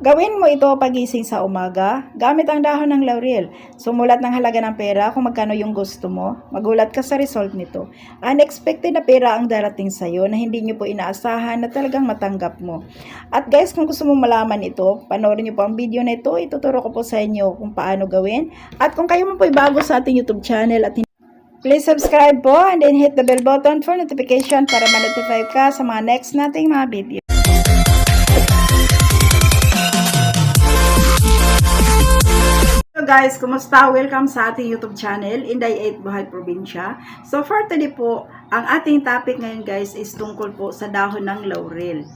Gawin mo ito pagising sa umaga, gamit ang dahon ng laurel. Sumulat ng halaga ng pera kung magkano yung gusto mo. Magulat ka sa result nito. Unexpected na pera ang darating sa iyo na hindi nyo po inaasahan na talagang matanggap mo. At guys, kung gusto mo malaman ito, panoorin nyo po ang video na ito. Ituturo ko po sa inyo kung paano gawin. At kung kayo mo po ay bago sa ating YouTube channel at Please subscribe po and then hit the bell button for notification para ma-notify ka sa mga next nating mga video. Guys, kumusta? Welcome sa ating YouTube channel, Inday 8 Buhay Probinsya. So for today po, ang ating topic ngayon guys is tungkol po sa dahon ng laurel.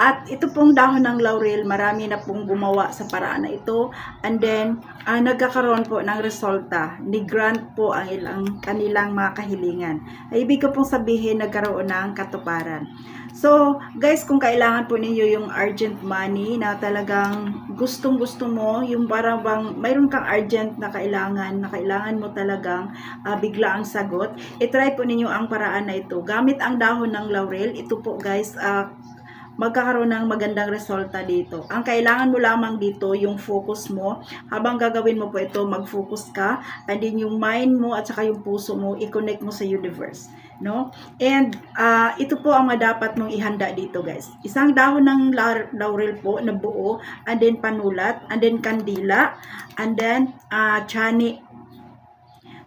At ito pong dahon ng laurel, marami na pong gumawa sa paraan na ito. And then, ah, nagkakaroon po ng resulta. Ni grant po ang ilang kanilang mga kahilingan. Ay, ibig ko pong sabihin, nagkaroon ng katuparan. So, guys, kung kailangan po ninyo yung urgent money na talagang gustong gusto mo, yung parang bang mayroon kang urgent na kailangan, na kailangan mo talagang ah, bigla ang sagot, itry po ninyo ang paraan na ito. Gamit ang dahon ng laurel, ito po guys, ah, magkakaroon ng magandang resulta dito. Ang kailangan mo lamang dito, yung focus mo. Habang gagawin mo po ito, mag-focus ka. And then yung mind mo at saka yung puso mo, i-connect mo sa universe. No? And ah, ito po ang dapat mong ihanda dito guys. Isang dahon ng laurel po na buo, and then panulat, and then kandila, and then ah, chani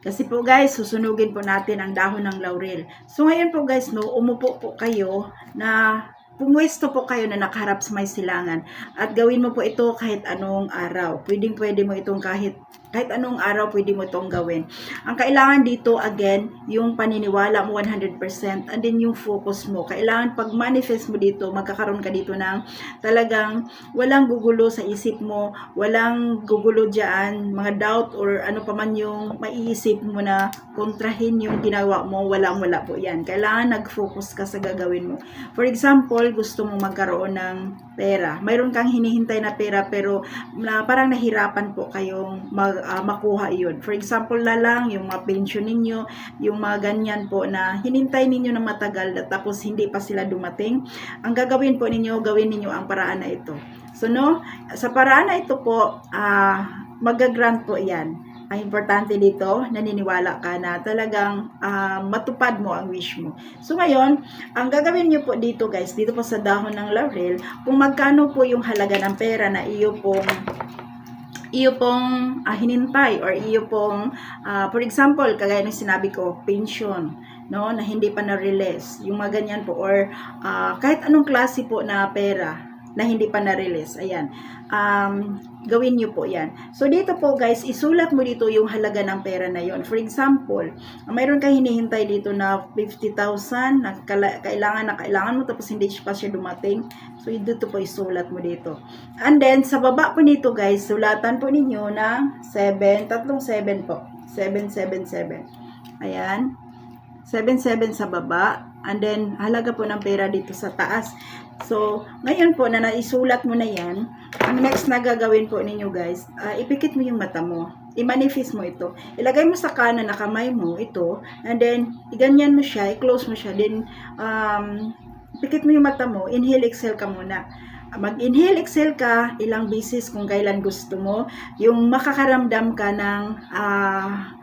kasi po guys, susunugin po natin ang dahon ng laurel. So ngayon po guys, no, umupo po kayo na pumwesto po kayo na nakaharap sa may silangan at gawin mo po ito kahit anong araw. Pwedeng pwede mo itong kahit kahit anong araw pwede mo itong gawin. Ang kailangan dito again, yung paniniwala mo 100% and then yung focus mo. Kailangan pag manifest mo dito, magkakaroon ka dito ng talagang walang gugulo sa isip mo, walang gugulo dyan, mga doubt or ano pa man yung maiisip mo na kontrahin yung ginawa mo, walang wala po yan. Kailangan nag-focus ka sa gagawin mo. For example, gusto mong magkaroon ng pera. Mayroon kang hinihintay na pera pero na parang nahirapan po kayong mag, ah, makuha yun. For example na lang, yung mga pension ninyo, yung mga ganyan po na hinintay ninyo na matagal at tapos hindi pa sila dumating. Ang gagawin po ninyo, gawin ninyo ang paraan na ito. So no, sa paraan na ito po, ah magagrant po yan ang importante dito, naniniwala ka na talagang ah, matupad mo ang wish mo. So ngayon, ang gagawin nyo po dito guys, dito po sa dahon ng laurel, kung magkano po yung halaga ng pera na iyo pong iyo pong ah, hinintay or iyo pong ah, for example kagaya ng sinabi ko pension no na hindi pa na-release yung mga ganyan po or ah, kahit anong klase po na pera na hindi pa na-release. Ayan. Um, gawin nyo po yan. So dito po guys isulat mo dito yung halaga ng pera na yon. For example mayroon kang hinihintay dito na 50,000 na kailangan na kailangan mo tapos hindi pa siya dumating. So dito po isulat mo dito. And then sa baba po nito guys sulatan po ninyo na 7 tatlong 7 po. 777 ayan. 77 sa baba. And then halaga po ng pera dito sa taas so ngayon po na naisulat mo na yan ang next na gagawin po ninyo guys ah, ipikit mo yung mata mo. I-manifest mo ito. Ilagay mo sa kanan na kamay mo ito and then iganyan mo siya i-close mo siya then um, pikit mo yung mata mo inhale exhale ka muna. Mag-inhale, exhale ka ilang beses kung kailan gusto mo. Yung makakaramdam ka ng ah,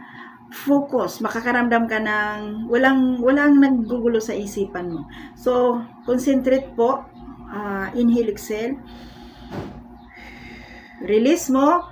focus, makakaramdam ka ng walang walang naggugulo sa isipan mo. So, concentrate po. ah, inhale, exhale. Release mo.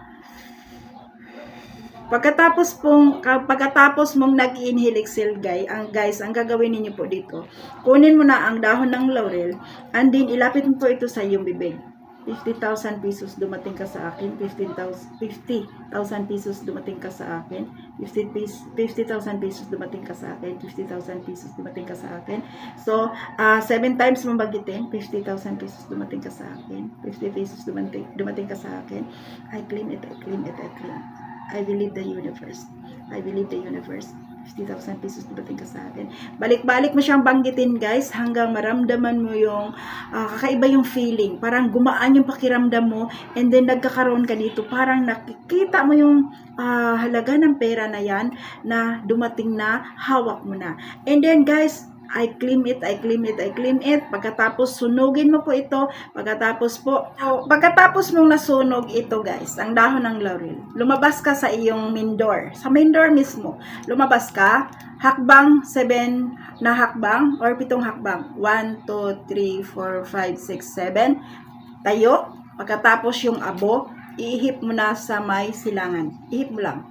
Pagkatapos pong ka- pagkatapos mong nag-inhale exhale guys, ang guys, ang gagawin niyo po dito, kunin mo na ang dahon ng laurel and then ilapit mo po ito sa iyong bibig. 50,000 pesos dumating ka sa akin, 15,000 50,000 pesos dumating ka sa akin, 50 pes- 50,000 pesos dumating ka sa akin, 50,000 pesos dumating ka sa akin. So, ah 7 times mo bagitin, 50,000 pesos dumating ka sa akin, 50 pesos dumating, dumating ka sa akin. I claim it, I claim it, I claim. I believe the universe. I believe the universe. 50,000 pesos dumating ka sa akin. Balik-balik mo siyang banggitin guys hanggang maramdaman mo yung ah, kakaiba yung feeling. Parang gumaan yung pakiramdam mo and then nagkakaroon ka dito. Parang nakikita mo yung ah, halaga ng pera na yan na dumating na hawak mo na. And then guys, I claim it, I claim it, I claim it. Pagkatapos, sunugin mo po ito. Pagkatapos po, oh, pagkatapos mong nasunog ito guys, ang dahon ng laurel, lumabas ka sa iyong main door. Sa main door mismo, lumabas ka, hakbang 7 na hakbang or pitong hakbang. 1, 2, 3, 4, 5, 6, 7. Tayo. Pagkatapos yung abo, iihip mo na sa may silangan. Ihip mo lang.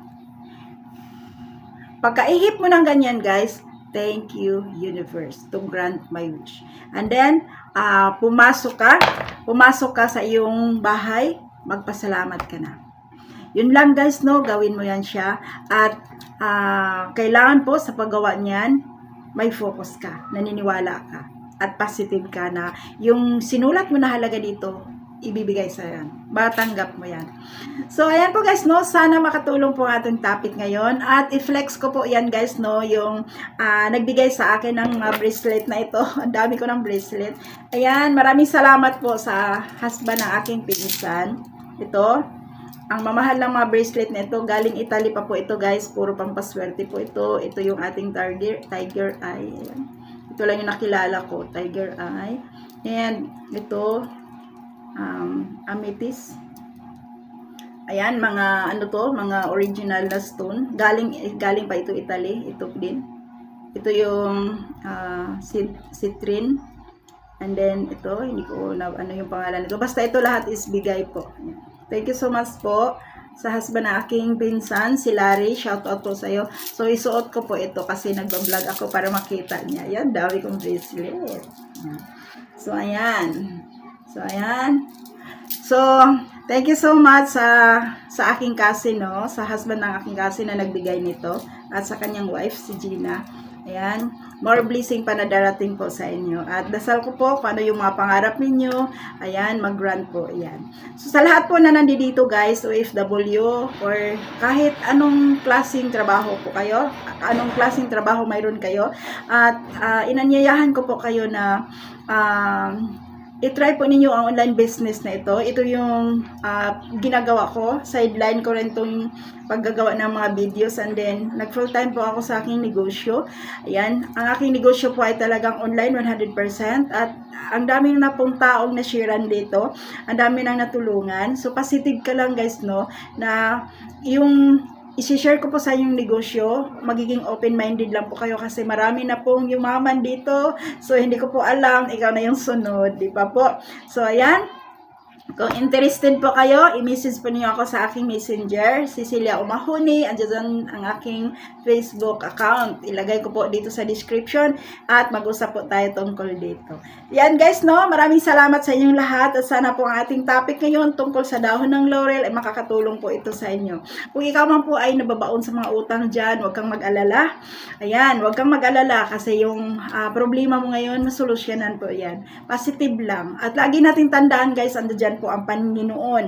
Pagkaihip mo ng ganyan, guys, thank you, universe, to grant my wish. And then, ah, pumasok ka, pumasok ka sa iyong bahay, magpasalamat ka na. Yun lang guys, no, gawin mo yan siya. At ah, kailangan po sa paggawa niyan, may focus ka, naniniwala ka, at positive ka na yung sinulat mo na halaga dito, ibibigay sa yan. Matanggap mo yan. So, ayan po guys, no, sana makatulong po ating topic ngayon. At i-flex ko po yan guys, no, yung ah, nagbigay sa akin ng mga bracelet na ito. Ang dami ko ng bracelet. Ayan, maraming salamat po sa husband ng aking pinsan. Ito, ang mamahal ng mga bracelet na ito, galing Italy pa po ito guys, puro pampaswerte po ito. Ito yung ating tiger, tiger eye. Ayan. Ito lang yung nakilala ko, tiger eye. And ito, um, amethyst. Ayan, mga ano to, mga original na stone. Galing, eh, galing pa ito Italy, ito din. Ito yung ah, cit- citrine. And then ito, hindi ko na ano yung pangalan nito. Basta ito lahat is bigay po. Thank you so much po sa husband na aking pinsan, si Larry. Shout out po sa'yo. So, isuot ko po ito kasi nagbablog ako para makita niya. Yan, dami kong bracelet. So, ayan. So, ayan. So, thank you so much sa sa aking cousin, no? Sa husband ng aking cousin na nagbigay nito. At sa kanyang wife, si Gina. Ayan. More blessing pa na darating po sa inyo. At dasal ko po kung ano yung mga pangarap ninyo. Ayan, mag-grant po. Ayan. So, sa lahat po na nandito guys, OFW, or kahit anong klaseng trabaho po kayo, anong klaseng trabaho mayroon kayo, at ah, inanyayahan ko po kayo na um, i-try po ninyo ang online business na ito. Ito yung ah, ginagawa ko. Sideline ko rin itong paggagawa ng mga videos and then nag full time po ako sa aking negosyo. Ayan, ang aking negosyo po ay talagang online 100% at ang dami na pong taong na sharean dito. Ang dami nang natulungan. So positive ka lang guys no na yung isi-share ko po sa inyong negosyo. Magiging open-minded lang po kayo kasi marami na pong yumaman dito. So, hindi ko po alam. Ikaw na yung sunod. Di ba po? So, ayan. Kung interested po kayo, i-message po niyo ako sa aking messenger, Cecilia Umahuni, andyan ang aking Facebook account. Ilagay ko po dito sa description at mag-usap po tayo tungkol dito. Yan guys, no? Maraming salamat sa inyong lahat at sana po ang ating topic ngayon tungkol sa dahon ng laurel ay makakatulong po ito sa inyo. Kung ikaw man po ay nababaon sa mga utang dyan, huwag kang mag-alala. Ayan, huwag kang mag-alala kasi yung ah, problema mo ngayon, masolusyonan po yan. Positive lang. At lagi natin tandaan guys, ando po ang Panginoon.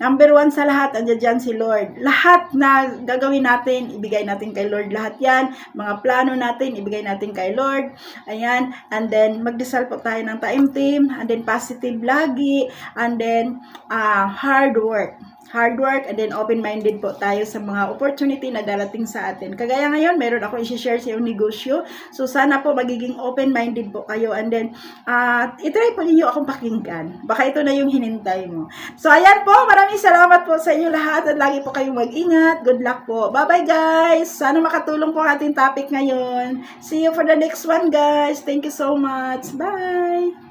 Number one sa lahat, ando dyan si Lord. Lahat na gagawin natin, ibigay natin kay Lord lahat yan. Mga plano natin, ibigay natin kay Lord. Ayan. And then, magdasal po tayo ng time team. And then, positive lagi. And then, ah, hard work hard work and then open-minded po tayo sa mga opportunity na darating sa atin. Kagaya ngayon, meron ako i-share sa iyong negosyo. So, sana po magiging open-minded po kayo and then uh, itry po ninyo akong pakinggan. Baka ito na yung hinintay mo. So, ayan po. Maraming salamat po sa inyo lahat at lagi po kayong mag-ingat. Good luck po. Bye-bye guys! Sana makatulong po ating topic ngayon. See you for the next one guys. Thank you so much. Bye!